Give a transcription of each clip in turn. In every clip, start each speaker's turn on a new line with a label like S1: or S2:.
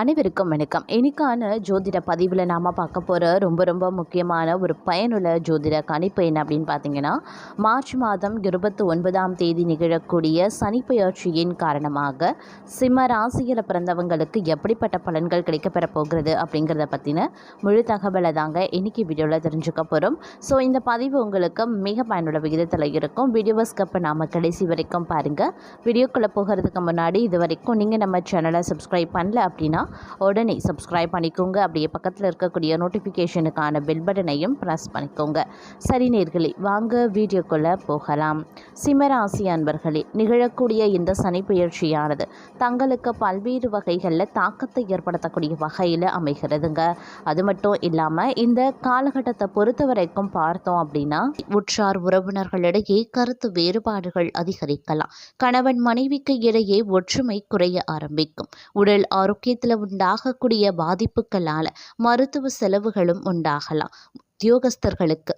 S1: அனைவருக்கும் வணக்கம். இன்னைக்கான ஜோதிட பதிவில் நாம் பார்க்க போகிற ரொம்ப ரொம்ப முக்கியமான ஒரு பயனுள்ள ஜோதிட கணிப்பு என்ன அப்படின்னு பார்த்தீங்கன்னா மார்ச் மாதம் இருபத்தி ஒன்பதாம் தேதி நிகழக்கூடிய சனிப்பெயர்ச்சியின் காரணமாக சிம்ம ராசியில் பிறந்தவங்களுக்கு எப்படிப்பட்ட பலன்கள் கிடைக்கப்பெற போகிறது அப்படிங்கிறத பற்றின முழு தகவலை தாங்க இன்னைக்கு வீடியோவில் தெரிஞ்சுக்க போகிறோம் ஸோ இந்த பதிவு உங்களுக்கு மிக பயனுள்ள விகிதத்தில் இருக்கும். வீடியோவை ஸ்கப்பை நாம் கடைசி வரைக்கும் பாருங்கள் வீடியோக்குள்ளே போகிறதுக்கு முன்னாடி இது வரைக்கும் நீங்கள் நம்ம சேனலை சப்ஸ்கிரைப் பண்ணல அப்படின்னா உடனே சப்ஸ்கிரைப் பண்ணிக்கோங்க. அப்படியே பக்கத்தில் இருக்கக்கூடிய நோட்டிஃபிகேஷனுக்கான பெல் பட்டனையும் ப்ரெஸ் பண்ணிக்கோங்க. சரி நேர்களே வாங்க வீடியோக்குள்ளே போகலாம். சிம்மராசி அன்பர்களே நிகழக்கூடிய இந்த சனி பயிற்சியானது தங்களுக்கு பல்வேறு வகைகளில் தாக்கத்தை ஏற்படுத்தக்கூடிய வகையில் அமைகிறதுங்க. அது மட்டும் இல்லாமல் இந்த காலகட்டத்தை பொறுத்த வரைக்கும் பார்த்தோம் அப்படின்னா உற்றார் உறவினர்களிடையே கருத்து வேறுபாடுகள் அதிகரிக்கலாம். கணவன் மனைவிக்கு இடையே ஒற்றுமை குறைய ஆரம்பிக்கும். உடல் ஆரோக்கியத்தில் உண்டாகக்கூடிய பாதிப்புகளால் மருத்துவ செலவுகளும் உண்டாகலாம். உத்தியோகஸ்தர்களுக்கு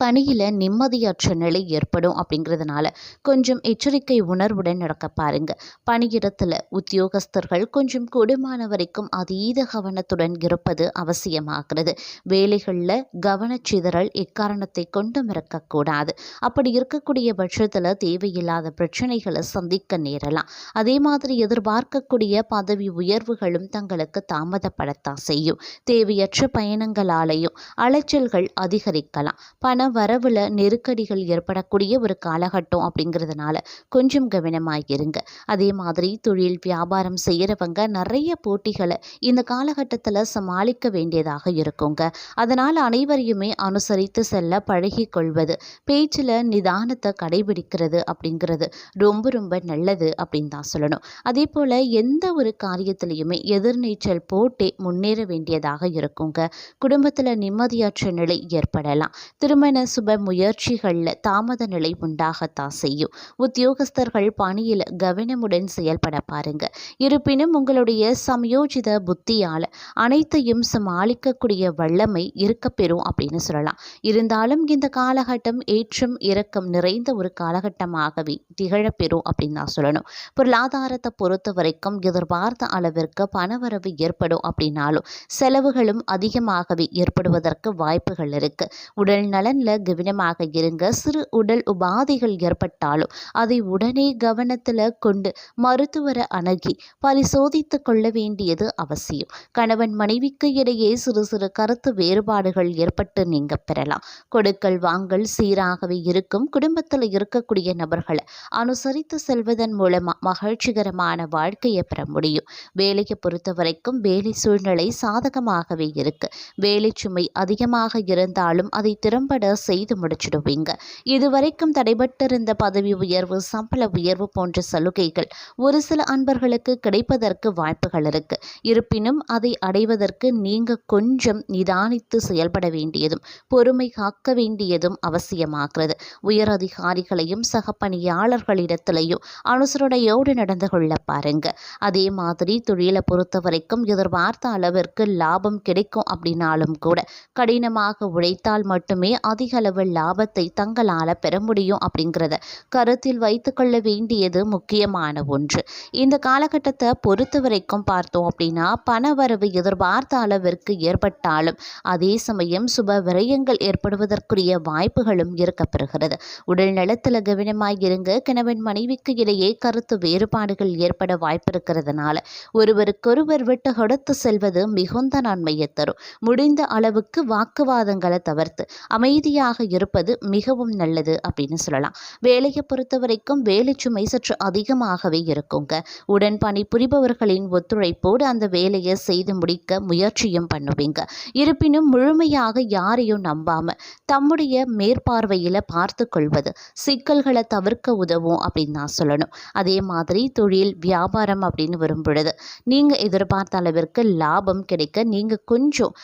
S1: பணியில் நிம்மதியற்ற நிலை ஏற்படும் அப்படிங்கிறதுனால கொஞ்சம் எச்சரிக்கை உணர்வுடன் நடக்க பாருங்க. பணியிடத்தில் உத்தியோகஸ்தர்கள் கொஞ்சம் கூடுமான வரைக்கும் அதீத கவனத்துடன் இருப்பது அவசியமாகிறது. வேலைகளில் கவனச்சிதறல் எக்காரணத்தை கொண்டும் இருக்கக்கூடாது அப்படி இருக்கக்கூடிய பட்சத்தில் தேவையில்லாத பிரச்சனைகளை சந்திக்க நேரலாம். அதே மாதிரி எதிர்பார்க்கக்கூடிய பதவி உயர்வுகளும் தங்களுக்கு தாமதப்படத்தான் செய்யும். தேவையற்ற பயணங்களாலேயும் அலைச்சல்கள் அதிகரிக்கலாம். பண வரவில் நெருக்கடிகள் ஏற்படக்கூடிய ஒரு காலகட்டம் அப்படிங்கிறதுனால கொஞ்சம் கவனமாக இருங்க. அதே மாதிரி தொழில் வியாபாரம் செய்கிறவங்க நிறைய போட்டிகளை இந்த காலகட்டத்தில் சமாளிக்க வேண்டியதாக இருக்குங்க. அதனால் அனைவரையுமே அனுசரித்து செல்ல பழகி கொள்வது பேச்சில் நிதானத்தை கடைபிடிக்கிறது அப்படிங்கிறது ரொம்ப ரொம்ப நல்லது அப்படின்னு தான் சொல்லணும். அதே போல் எந்த ஒரு காரியத்திலையுமே எதிர்நீச்சல் போட்டே முன்னேற வேண்டியதாக இருக்குங்க. குடும்பத்தில் நிம்மதியற்ற நிலை ஏற்படலாம். திருமண சுப முயற்சிகளில் தாமத நிலை உண்டாகத்தான் செய்யும். உத்தியோகஸ்தர்கள் பணியில் கவனமுடன் செயல்பட பாருங்க. இருப்பினும் உங்களுடைய சமயோஜித புத்தியால் அனைத்தையும் சமாளிக்கக்கூடிய வல்லமை இருக்கப்பெறும் அப்படின்னு சொல்லலாம். இருந்தாலும் இந்த காலகட்டம் ஏற்றம் இறக்கம் நிறைந்த ஒரு காலகட்டமாகவே திகழப்பெறும் அப்படின்னு தான் சொல்லணும். பொருளாதாரத்தை பொறுத்த வரைக்கும் எதிர்பார்த்த அளவிற்கு பணவரவு ஏற்படும் அப்படின்னாலும் செலவுகளும் அதிகமாகவே ஏற்படுவதற்கு வாய்ப்புகள் இருக்கு. உடல் நலனில் கவனமாக இருங்க. சிறு உடல் உபாதைகள் ஏற்பட்டாலும் அதை உடனே கவனத்தில் கொண்டு மருத்துவரை அணுகி பரிசோதித்து கொள்ள வேண்டியது அவசியம். கணவன் மனைவிக்கு இடையே சிறு சிறு கருத்து வேறுபாடுகள் ஏற்பட்டு நீங்க பெறலாம். கொடுக்கல் வாங்கல் சீராகவே இருக்கும். குடும்பத்தில் இருக்கக்கூடிய நபர்களை அனுசரித்து செல்வதன் மூலமா மகிழ்ச்சிகரமான வாழ்க்கையை பெற முடியும். வேலையை பொறுத்த வரைக்கும் வேலை சூழ்நிலை சாதகமாகவே இருக்கு. வேலை சுமை அதிகமாக இருந்தாலும் அதை திறம்பட செய்து முடிச்சிடுவீங்க. இதுவரைக்கும் தடைபட்டிருந்த பதவி உயர்வு சம்பள உயர்வு போன்ற சலுகைகள் ஒரு சில அன்பர்களுக்கு கிடைப்பதற்கு வாய்ப்புகள் இருக்கு. இருப்பினும் அதை அடைவதற்கு நீங்க கொஞ்சம் நிதானித்து செயல்பட வேண்டியதும் பொறுமை காக்க வேண்டியதும் அவசியமாகிறது. உயர் அதிகாரிகளையும் சக பணியாளர்களிடத்திலையும் அனுசரணையோடு நடந்து கொள்ள பாருங்க. அதே மாதிரி தொழிலை பொறுத்த வரைக்கும் எதிர்பார்த்த அளவிற்கு லாபம் கிடைக்கும் அப்படின்னாலும் கூட கடினமாக உழைத்தால் மட்டுமே அதிக அளவு லாபத்தை தங்களால் பெற முடியும் அப்படிங்கிறத கருத்தில் வைத்துக்கொள்ள வேண்டியது முக்கியமான ஒன்று. இந்த காலகட்டத்தை பொறுத்த வரைக்கும் பார்த்தோம் அப்படின்னா பண வரவு எதிர்பார்த்த அளவிற்கு ஏற்பட்டாலும் அதே சமயம் சுப விரயங்கள் ஏற்படுவதற்குரிய வாய்ப்புகளும் இருக்கப்பெறுகிறது. உடல் நலத்தில் கவனமாக இருங்க. கணவன் மனைவிக்கு இடையே கருத்து வேறுபாடுகள் ஏற்பட வாய்ப்பு இருக்கிறதுனால ஒருவருக்கொருவர் விட்டு கொடுத்து செல்வது மிகுந்த நன்மையை தரும். முடிந்த அளவுக்கு வாக்குவாதங்களை தவிர்த்து அமைதி அமைதியாக இருப்பது மிகவும் நல்லது அப்படின்னு சொல்லலாம். வேலையை பொறுத்த வரைக்கும் வேலை சுமை சற்று அதிகமாகவே இருக்குங்க. உடன் பணி புரிபவர்களின் ஒத்துழைப்போடு அந்த வேலையை செய்து முடிக்க முயற்சியும் பண்ணுவீங்க. இருப்பினும் முழுமையாக யாரையும் நம்பாம தம்முடைய மேற்பார்வையில் பார்த்து கொள்வது சிக்கல்களை தவிர்க்க உதவும் அப்படின்னு நான் சொல்லணும். அதே மாதிரி தொழில் வியாபாரம் அப்படின்னு வரும்பொழுது நீங்கள் எதிர்பார்த்த அளவிற்கு லாபம் கிடைக்க நீங்கள் கொஞ்சம்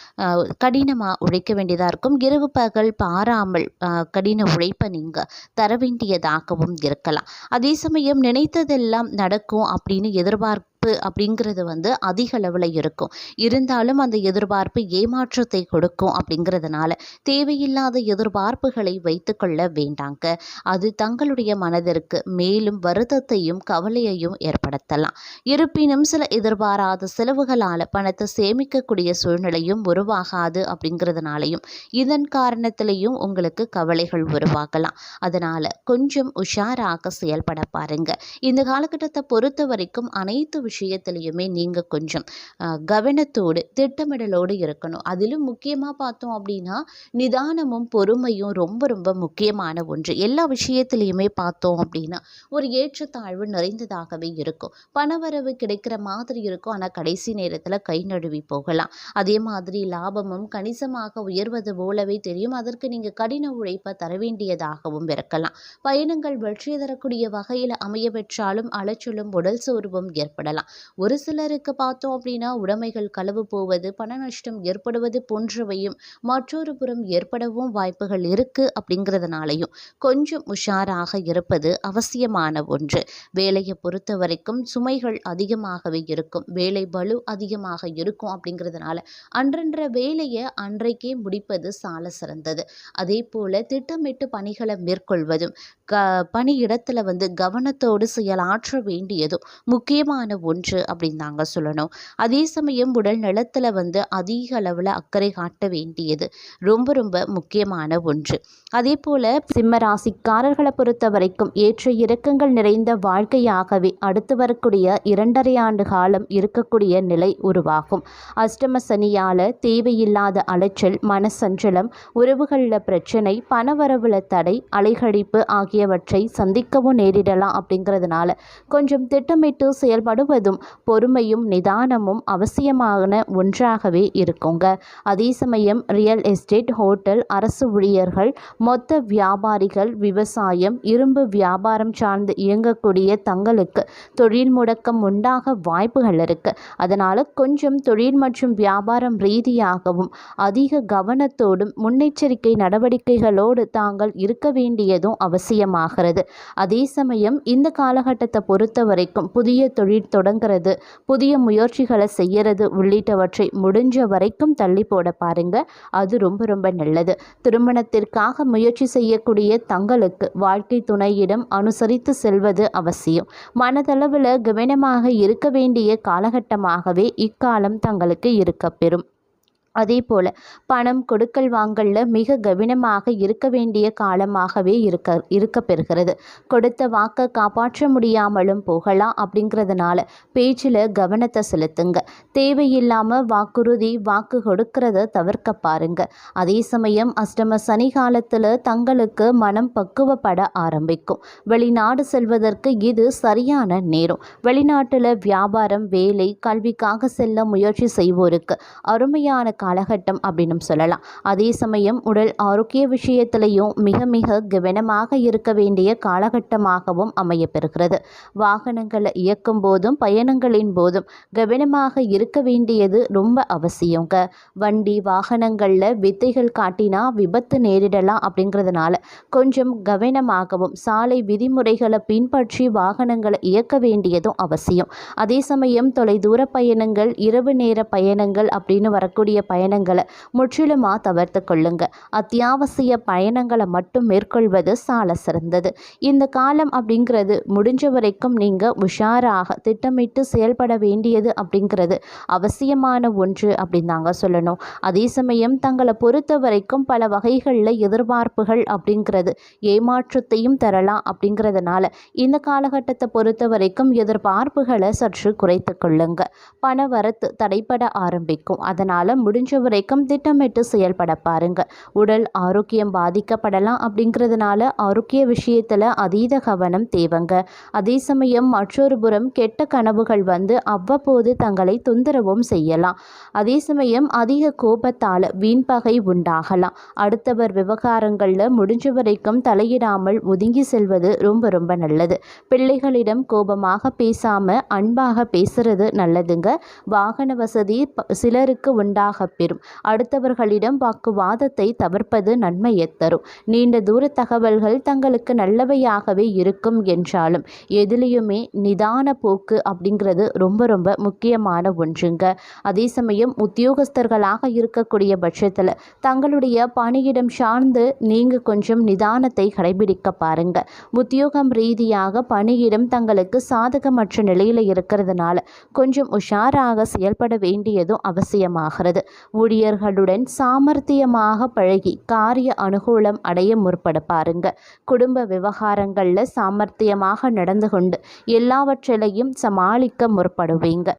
S1: கடினமாக உழைக்க வேண்டியதாக இருக்கும். இரவு பகல் மாறாமல் கடின உழைப்பை நீங்கள் தர வேண்டியதாகவும் இருக்கலாம். அதே சமயம் நினைத்ததெல்லாம் நடக்கும் அப்படின்னு எதிர்பார்க்க எதிர்பார்ப்பு அப்படிங்கிறது வந்து அதிக அளவில் இருக்கும். இருந்தாலும் அந்த எதிர்பார்ப்பு ஏமாற்றத்தை கொடுக்கும் அப்படிங்கிறதுனால தேவையில்லாத எதிர்பார்ப்புகளை வைத்துக்கொள்ள வேண்டாங்க. அது தங்களுடைய மனதிற்கு மேலும் வருத்தத்தையும் கவலையையும் ஏற்படுத்தலாம். இருப்பினும் சில எதிர்பாராத செலவுகளால் பணத்தை சேமிக்கக்கூடிய சூழ்நிலையும் உருவாகாது அப்படிங்கிறதுனாலையும் இதன் காரணத்திலையும் உங்களுக்கு கவலைகள் உருவாகலாம். அதனால் கொஞ்சம் உஷாராக செயல்பட பாருங்க. இந்த காலகட்டத்தை பொறுத்த வரைக்கும் அனைத்து விஷயம் விஷயத்திலையுமே நீங்கள் கொஞ்சம் கவனத்தோடு திட்டமிடலோடு இருக்கணும். அதிலும் முக்கியமாக பார்த்தோம் அப்படின்னா நிதானமும் பொறுமையும் ரொம்ப ரொம்ப முக்கியமான ஒன்று. எல்லா விஷயத்திலையுமே பார்த்தோம் அப்படின்னா ஒரு ஏற்றத்தாழ்வு நிறைந்ததாகவே இருக்கும். பணவரவு கிடைக்கிற மாதிரி இருக்கும். ஆனால் கடைசி நேரத்தில் கை நழுவி போகலாம். அதே மாதிரி லாபமும் கணிசமாக உயர்வது போலவே தெரியும். அதற்கு நீங்கள் கடின உழைப்பை தர வேண்டியதாகவும் இருக்கலாம். பயணங்கள் வெற்றி தரக்கூடிய வகையில் அமைய பெற்றாலும் அலைச்சலும் உடல் சோர்வும் ஏற்படலாம். ஒரு சிலருக்கு பார்த்தோம் அப்படின்னா உடைமைகள் களவு போவது பண நஷ்டம் ஏற்படுவது போன்றவையும் மற்றொரு புறம் ஏற்படவும் வாய்ப்புகள் இருக்கு அப்படிங்கிறதுனாலையும் கொஞ்சம் உஷாராக இருப்பது அவசியமான ஒன்று. வேலையை பொறுத்த வரைக்கும் சுமைகள் அதிகமாகவே இருக்கும். வேலை பலு அதிகமாக இருக்கும் அப்படிங்கிறதுனால அன்றன்ற வேலையை அன்றைக்கே முடிப்பது சால சிறந்தது. அதே போல் திட்டமிட்டு பணிகளை மேற்கொள்வதும் க பணியிடத்தில் வந்து கவனத்தோடு செயலாற்ற வேண்டியதும் முக்கியமான ஒன்று அப்படின்னு தாங்க சொல்லணும். அதே சமயம் உடல் நலத்தில் வந்து அதிக அளவில் அக்கறை காட்ட வேண்டியது ரொம்ப ரொம்ப முக்கியமான ஒன்று. அதே போல் சிம்ம ராசிக்காரர்களை பொறுத்த வரைக்கும் ஏற்ற இறக்கங்கள் நிறைந்த வாழ்க்கையாகவே அடுத்து வரக்கூடிய இரண்டரை ஆண்டு காலம் இருக்கக்கூடிய நிலை உருவாகும். அஷ்டம சனியால் தேவையில்லாத அலைச்சல் மனசஞ்சலம் உறவுகளில் பிரச்சனை பணவரவுல தடை அலைகழிப்பு ஆகியவற்றை சந்திக்கவும் நேரிடலாம் அப்படிங்கிறதுனால கொஞ்சம் திட்டமிட்டு முழுவதும் பொறுமையும் நிதானமும் அவசியமான ஒன்றாகவே இருக்குங்க. அதே சமயம் ரியல் எஸ்டேட் ஹோட்டல் அரசு ஊழியர்கள் மொத்த வியாபாரிகள் விவசாயம் இரும்பு வியாபாரம் சார்ந்து இயங்கக்கூடிய தங்களுக்கு தொழில் முடக்கம் உண்டாக வாய்ப்புகள் இருக்கு. அதனால கொஞ்சம் தொழில் மற்றும் வியாபாரம் ரீதியாகவும் அதிக கவனத்தோடும் முன்னெச்சரிக்கை நடவடிக்கைகளோடு தாங்கள் இருக்க வேண்டியதும் அவசியமாகிறது. அதே சமயம் இந்த காலகட்டத்தை பொறுத்த வரைக்கும் புதிய தொழில் தொடங்குறது. புதிய முயற்சிகளை செய்யறது உள்ளிட்டவற்றை முடிஞ்ச வரைக்கும் தள்ளி போட பாருங்க. அது ரொம்ப ரொம்ப நல்லது. திருமணத்திற்காக முயற்சி செய்யக்கூடிய தங்களுக்கு வாழ்க்கை துணையிடம் அனுசரித்து செல்வது அவசியம். மனதளவில் கவனமாக இருக்க வேண்டிய காலகட்டமாகவே இக்காலம் தங்களுக்கு இருக்கப்பெறும் அதே போல் பணம் கொடுக்கல் வாங்கல்ல மிக கவனமாக இருக்க வேண்டிய காலமாகவே இருக்க இருக்க பெறுகிறது. கொடுத்த வாக்கை காப்பாற்ற முடியாமலும் போகலாம் அப்படிங்கிறதுனால பேச்சில் கவனத்தை செலுத்துங்க. தேவையில்லாமல் வாக்குறுதி வாக்கு கொடுக்கறத தவிர்க்க பாருங்க. அதே சமயம் அஷ்டம சனி காலத்தில் தங்களுக்கு மனம் பக்குவப்பட ஆரம்பிக்கும். வெளிநாடு செல்வதற்கு இது சரியான நேரம். வெளிநாட்டில் வியாபாரம் வேலை கல்விக்காக செல்ல முயற்சி செய்வோருக்கு அருமையான காலகட்டம் அப்படின்னு சொல்லலாம். அதே சமயம் உடல் ஆரோக்கிய விஷயத்திலையும் மிக மிக கவனமாக இருக்க வேண்டிய காலகட்டமாகவும் அமையப்பெறுகிறது. வாகனங்களை இயக்கும் போதும் பயணங்களின் போதும் கவனமாக இருக்க வேண்டியது ரொம்ப அவசியங்க. வண்டி வாகனங்களில் வித்தைகள் காட்டினா விபத்து நேரிடலாம் அப்படிங்கிறதுனால கொஞ்சம் கவனமாகவும் சாலை விதிமுறைகளை பின்பற்றி வாகனங்களை இயக்க வேண்டியதும் அவசியம். அதே சமயம் தொலைதூர பயணங்கள் இரவு நேர பயணங்கள் அப்படின்னு வரக்கூடிய பயணங்களை முற்றிலுமாக தவிர்த்து கொள்ளுங்க. அத்தியாவசிய பயணங்களை மட்டும் மேற்கொள்வது சால சிறந்தது. இந்த காலம் அப்படிங்கிறது முடிஞ்ச வரைக்கும் நீங்கள் உஷாராக திட்டமிட்டு செயல்பட வேண்டியது அப்படிங்கிறது அவசியமான ஒன்று அப்படின்னு தாங்க சொல்லணும். அதே சமயம் தங்களை பொறுத்த வரைக்கும் பல வகைகளில் எதிர்பார்ப்புகள் அப்படிங்கிறது ஏமாற்றத்தையும் தரலாம் அப்படிங்கிறதுனால இந்த காலகட்டத்தை பொறுத்த வரைக்கும் எதிர்பார்ப்புகளை சற்று குறைத்து கொள்ளுங்க. பண வரத்து தடைப்பட ஆரம்பிக்கும். அதனால் முடிஞ்ச வரைக்கும் திட்டமிட்டு செயல்பட பாருங்க. உடல் ஆரோக்கியம் பாதிக்கப்படலாம் அப்படிங்கிறதுனால ஆரோக்கிய விஷயத்தில் அதீத கவனம் தேவைங்க. அதே சமயம் மற்றொரு புறம் கெட்ட கனவுகள் வந்து அவ்வப்போது தங்களை தொந்தரவும் செய்யலாம். அதே சமயம் அதிக கோபத்தால் வீண்பகை உண்டாகலாம். அடுத்தவர் விவகாரங்களில் முடிஞ்ச வரைக்கும் தலையிடாமல் ஒதுங்கி செல்வது ரொம்ப ரொம்ப நல்லது. பிள்ளைகளிடம் கோபமாக பேசாமல் அன்பாக பேசுறது நல்லதுங்க. வாகன வசதி சிலருக்கு உண்டாக பெறும் அடுத்தவர்களிடம் வாக்குவாதத்தை தவிர்ப்பது நன்மையை தரும். நீண்ட தூர தகவல்கள் தங்களுக்கு நல்லவையாகவே இருக்கும் என்றாலும் எதிலையுமே நிதான போக்கு அப்படிங்கிறது ரொம்ப ரொம்ப முக்கியமான ஒன்றுங்க. அதே சமயம் உத்தியோகஸ்தர்களாக இருக்கக்கூடிய பட்சத்தில் தங்களுடைய பணியிடம் சார்ந்து நீங்கள் கொஞ்சம் நிதானத்தை கடைபிடிக்க பாருங்க. உத்தியோகம் ரீதியாக பணியிடம் தங்களுக்கு சாதகமற்ற நிலையில் இருக்கிறதுனால கொஞ்சம் உஷாராக செயல்பட வேண்டியதும் அவசியமாகிறது. ஊழியர்களுடன் சாமர்த்தியமாக பழகி காரிய அனுகூலம் அடைய முற்பட பாருங்க. குடும்ப விவகாரங்களில் சாமர்த்தியமாக நடந்து கொண்டு எல்லாவற்றிலையும் சமாளிக்க முற்படுவீங்க.